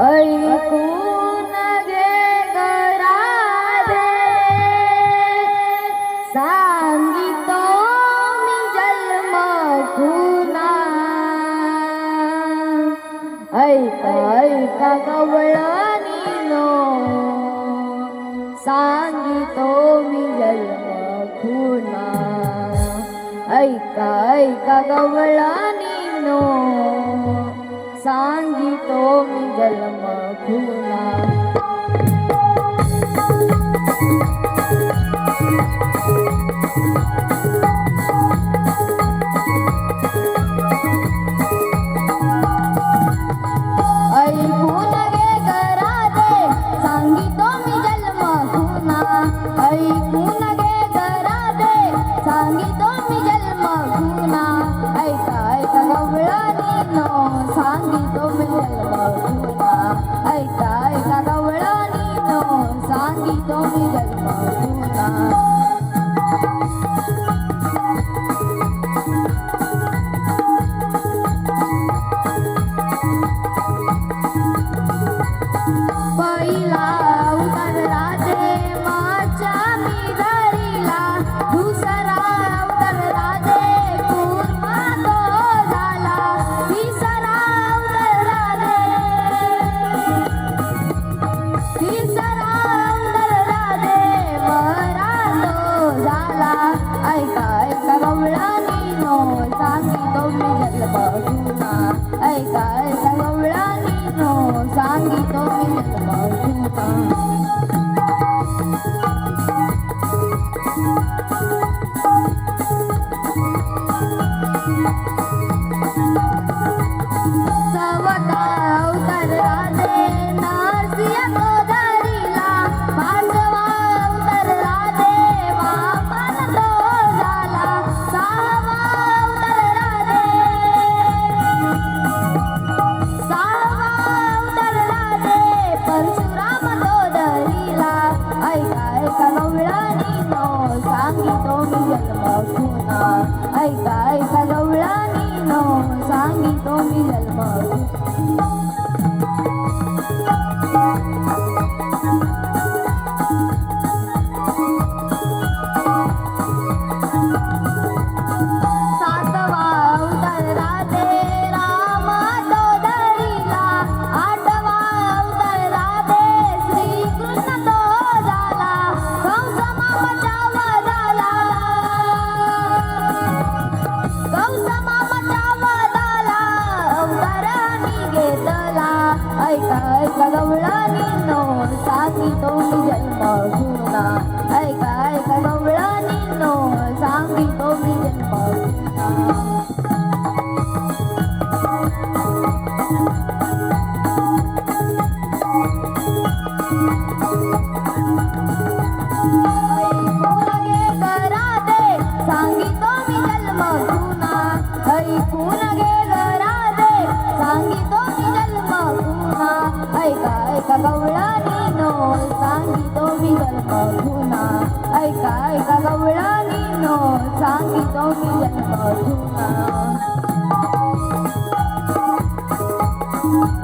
ऐकून घे गराधे सांगितो मी जन्म पुन्हा ऐक ऐक कवळनीनो सांगितो मी जन्म पुन्हा ऐक ऐक कवळनीनो સાંગી તો મિંગલ મખુના 啥你都没有了 Oh, ऐका ऐका गवळानी नो सांगितो मी जन्म Nagawala ni Noon sa akin itong bigyan ay kay kagawlani no sangito migal pauna ay kay kagawlani noy sangito migal pauna Thank you.